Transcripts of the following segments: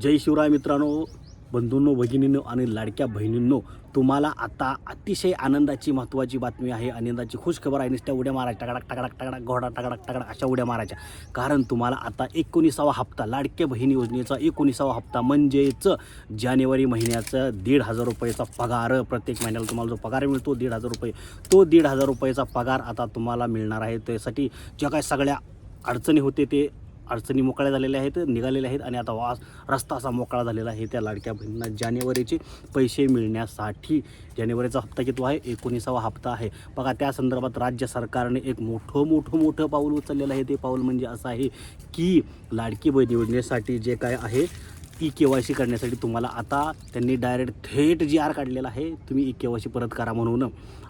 जय शिवराय मित्रांनो बंधूंनो भगिनींनो आणि लाडक्या बहिणींनो तुम्हाला आता अतिशय आनंदाची महत्त्वाची बातमी आहे. आनंदाची खुश खबर आहे. नुसत्या उड्या मारायच्या टकडाक टकडाक टकडाक घोडा टकडाक टकडाक अशा उड्या मारायच्या. कारण तुम्हाला आता एकोणीसावा हप्ता लाडक्या बहिणी योजनेचा एकोणीसावा हप्ता म्हणजेच जानेवारी महिन्याचा दीड हजार रुपयाचा पगार. प्रत्येक महिन्याला तुम्हाला जो पगार मिळतो दीड हजार रुपये तो दीड हजार रुपयाचा पगार आता तुम्हाला मिळणार आहे. त्यासाठी ज्या काय सगळ्या अडचणी होते ते अडचणी मोकळ्या झालेल्या आहेत निघालेल्या आहेत आणि आता वास रस्ता असा मोकळा झालेला आहे त्या लाडक्या बहिणींना. जानेवारीचे पैसे मिळण्यासाठी जानेवारीचा हप्ता किती आहे? एकोणीसावा हप्ता आहे. बघा त्या संदर्भात राज्य सरकारने एक मोठं मोठं मोठं पाऊल उचललेलं आहे. ते पाऊल म्हणजे असं आहे की लाडकी बहीण योजनेसाठी जे काय आहे ई के वाय सी करण्यासाठी तुम्हाला आता त्यांनी डायरेक्ट थेट जी आर काढलेला आहे. तुम्ही ई के वाय सी परत करा म्हणून.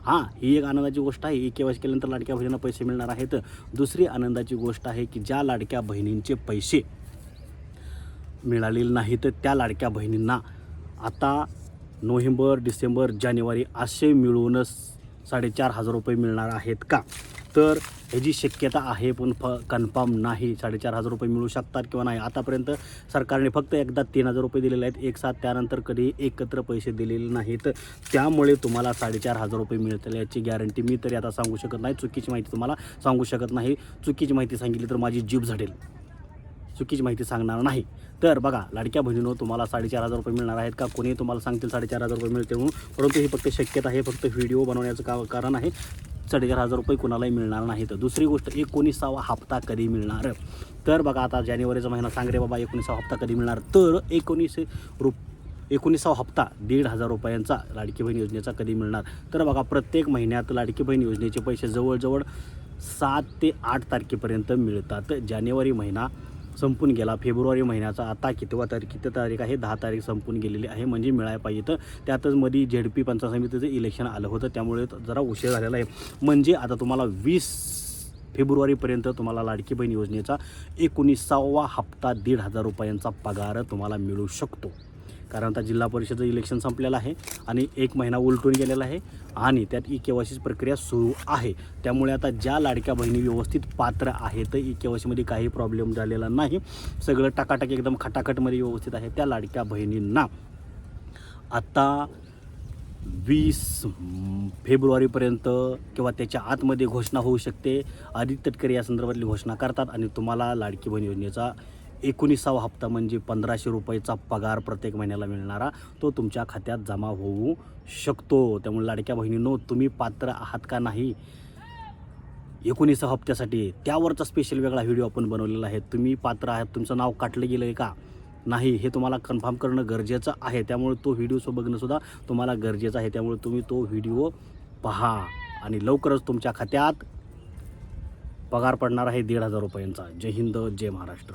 हां ही एक आनंदाची गोष्ट आहे. ई के वाय सी केल्यानंतर लाडक्या बहिणींना पैसे मिळणार आहेत. दुसरी आनंदाची गोष्ट आहे की ज्या लाडक्या बहिणींचे पैसे मिळालेले नाहीत त्या लाडक्या बहिणींना आता नोव्हेंबर डिसेंबर जानेवारी असे मिळूनच साडेचार हजार रुपये मिळणार आहेत का? तर ह्याची शक्यता आहे पण फ कन्फर्म नाही साडेचार हजार रुपये मिळू शकतात किंवा नाही आतापर्यंत सरकारने फक्त एकदा तीन हजार रुपये दिलेले आहेत एक साथ त्यानंतर कधी एकत्र पैसे दिलेले नाहीत. त्यामुळे तुम्हाला साडेचार हजार रुपये मिळतील याची गॅरंटी मी तरी आता सांगू शकत नाही. चुकीची माहिती तुम्हाला सांगू शकत नाही. चुकीची माहिती सांगितली तर माझी जीभ झडेल. चुकीची माहिती सांगणार नाही. तर बघा लाडक्या बहिणीनं तुम्हाला साडेचार हजार रुपये मिळणार आहेत का? कोणी तुम्हाला सांगतील साडेचार हजार रुपये मिळते म्हणून. परंतु ही फक्त शक्यता आहे फक्त व्हिडिओ बनवण्याचं का कारण आहे. साडेचार हजार रुपये कुणालाही मिळणार नाहीत. दुसरी गोष्ट एकोणीसावा हप्ता कधी मिळणार? तर बघा आता जानेवारीचा महिना सांग रे बाबा एकोणीसावा हप्ता कधी मिळणार? तर एकोणीसशे रुप एकोणीसावा हप्ता दीड हजार रुपयांचा लाडकी बहीण योजनेचा कधी मिळणार? तर बघा प्रत्येक महिन्यात लाडकी बहीण योजनेचे पैसे जवळजवळ सात ते आठ तारखेपर्यंत मिळतात. जानेवारी महिना संपून गेला. फेब्रुवारी महिन्याचा आता कितवा तारीख किती तारीख आहे? दहा तारीख संपून गेलेली आहे म्हणजे मिळायला पाहिजे तर त्यातच मध्ये झेड पी पंचायत समितीचं इलेक्शन आलं होतं. त्यामुळे जरा उशीर झालेला आहे. म्हणजे आता तुम्हाला वीस फेब्रुवारीपर्यंत तुम्हाला लाडकी बहीण योजनेचा एकोणीसावा हप्ता दीड हजार रुपयांचा पगार तुम्हाला मिळू शकतो. कारण आता जिल्हा परिषदेचं इलेक्शन संपलेलं आहे आणि एक महिना उलटून गेलेला आहे आणि त्यात ई के प्रक्रिया सुरू आहे. त्यामुळे आता ज्या लाडक्या बहिणी व्यवस्थित पात्र आहेत ई के काही प्रॉब्लेम झालेला नाही. सगळं टाकाटाक एकदम खटाखटमध्ये व्यवस्थित आहे त्या लाडक्या बहिणींना. आता वीस फेब्रुवारीपर्यंत किंवा त्याच्या आतमध्ये घोषणा होऊ शकते. आदित्य तटकरे या संदर्भातली घोषणा करतात आणि तुम्हाला लाडकी बहीण योजनेचा एकोणीसावा हप्ता म्हणजे पंधराशे रुपयेचा पगार प्रत्येक महिन्याला मिळणारा तो तुमच्या खात्यात जमा होऊ शकतो. त्यामुळे लाडक्या बहिणींनो तुम्ही पात्र आहात का नाही? एकोणीसा हप्त्यासाठी त्यावरचा स्पेशल वेगळा व्हिडिओ आपण बनवलेला आहे. तुम्ही पात्र आहात तुमचं नाव काटलं गेलं आहे का? नाही हे तुम्हाला कन्फर्म करणं गरजेचं आहे. त्यामुळे तो व्हिडिओ बघणंसुद्धा तुम्हाला गरजेचं आहे. त्यामुळे तुम्ही तो व्हिडिओ पहा आणि लवकरच तुमच्या खात्यात पगार पडणार आहे दीड हजार रुपयांचा. जय हिंद जय महाराष्ट्र.